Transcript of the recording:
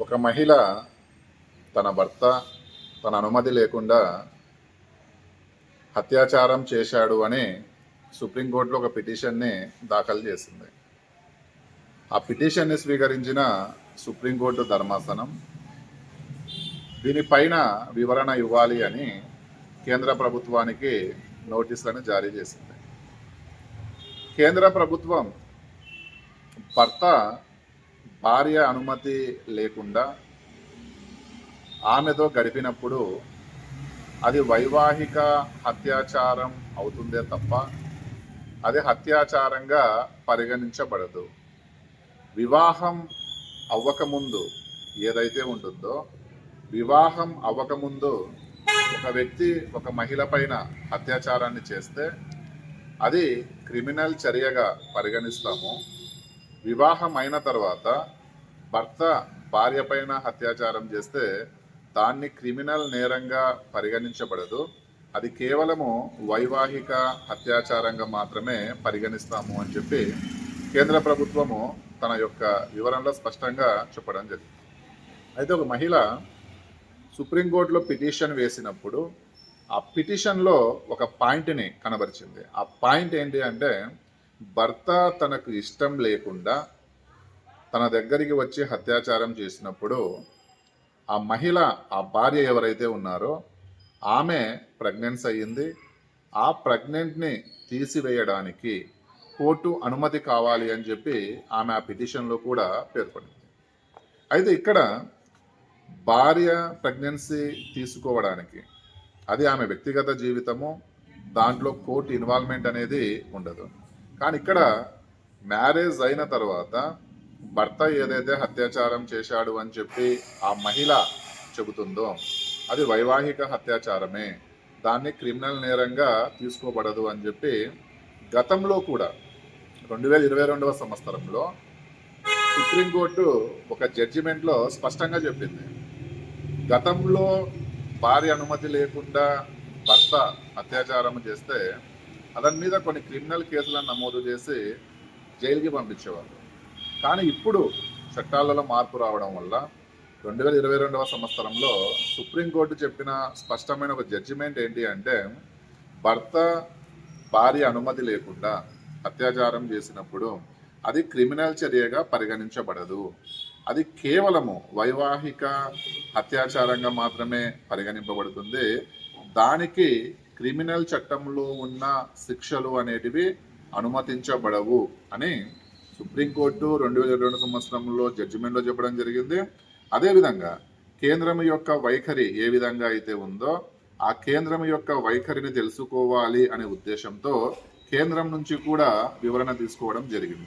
ఒక మహిళ తన భర్త తన అనుమతి లేకుండా అత్యాచారం చేశాడు అని సుప్రీంకోర్టులో ఒక పిటిషన్ని దాఖలు చేసింది. ఆ పిటిషన్ని స్వీకరించిన సుప్రీంకోర్టు ధర్మాసనం దీనిపైన వివరణ ఇవ్వాలి అని కేంద్ర ప్రభుత్వానికి నోటీసులను జారీ చేసింది. కేంద్ర ప్రభుత్వం భర్త భార్య అనుమతి లేకుండా ఆమెతో గడిపినప్పుడు అది వైవాహిక అత్యాచారం అవుతుందే తప్ప అది అత్యాచారంగా పరిగణించబడదు. వివాహం అవ్వకముందు ఏదైతే ఉంటుందో వివాహం అవ్వకముందు ఒక వ్యక్తి ఒక మహిళ పైన అత్యాచారాన్ని చేస్తే అది క్రిమినల్ చర్యగా పరిగణిస్తాము. వివాహం అయిన తర్వాత భర్త భార్య పైన అత్యాచారం చేస్తే దాన్ని క్రిమినల్ నేరంగా పరిగణించబడదు. అది కేవలము వైవాహిక అత్యాచారంగా మాత్రమే పరిగణిస్తాము అని చెప్పి కేంద్ర ప్రభుత్వము తన యొక్క వివరణలో స్పష్టంగా చెప్పడం జరిగింది. అయితే ఒక మహిళ సుప్రీంకోర్టులో పిటిషన్ వేసినప్పుడు ఆ పిటిషన్లో ఒక పాయింట్ని కనబరిచింది. ఆ పాయింట్ ఏంటి అంటే భర్త తనకు ఇష్టం లేకుండా తన దగ్గరికి వచ్చి అత్యాచారం చేసినప్పుడు ఆ మహిళ ఆ భార్య ఎవరైతే ఉన్నారో ఆమె ప్రెగ్నెన్సీ అయ్యింది. ఆ ప్రెగ్నెంట్ని తీసివేయడానికి కోర్టు అనుమతి కావాలి అని చెప్పి ఆమె ఆ పిటిషన్లో కూడా పేర్కొంది. అయితే ఇక్కడ భార్య ప్రెగ్నెన్సీ తీసుకోవడానికి అది ఆమె వ్యక్తిగత జీవితము దాంట్లో కోర్టు ఇన్వాల్వ్మెంట్ అనేది ఉండదు. కానీ ఇక్కడ మ్యారేజ్ అయిన తర్వాత భర్త ఏదైతే అత్యాచారం చేశాడు అని చెప్పి ఆ మహిళ చెబుతుందో అది వైవాహిక అత్యాచారమే దాన్ని క్రిమినల్ నేరంగా తీసుకోబడదు అని చెప్పి గతంలో కూడా రెండు వేల ఇరవై రెండవ సంవత్సరంలో సుప్రీంకోర్టు ఒక జడ్జిమెంట్లో స్పష్టంగా చెప్పింది. గతంలో భార్య అనుమతి లేకుండా భర్త అత్యాచారం చేస్తే అతని మీద కొన్ని క్రిమినల్ కేసులను నమోదు చేసి జైలుకి పంపించేవారు. కానీ ఇప్పుడు చట్టాలలో మార్పు రావడం వల్ల రెండు వేల ఇరవై రెండవ సంవత్సరంలో సుప్రీంకోర్టు చెప్పిన స్పష్టమైన ఒక జడ్జిమెంట్ ఏంటి అంటే భర్త భార్య అనుమతి లేకుండా అత్యాచారం చేసినప్పుడు అది క్రిమినల్ చర్యగా పరిగణించబడదు. అది కేవలము వైవాహిక అత్యాచారంగా మాత్రమే పరిగణింపబడుతుంది. దానికి క్రిమినల్ చట్టంలో ఉన్న శిక్షలు అనేటివి అనుమతించబడవు అని సుప్రీంకోర్టు రెండు వేల రెండు సంవత్సరంలో జడ్జిమెంట్లో చెప్పడం జరిగింది. అదేవిధంగా కేంద్రం యొక్క వైఖరి ఏ విధంగా అయితే ఉందో ఆ కేంద్రం యొక్క వైఖరిని తెలుసుకోవాలి అనే ఉద్దేశంతో కేంద్రం నుంచి కూడా వివరణ తీసుకోవడం జరిగింది.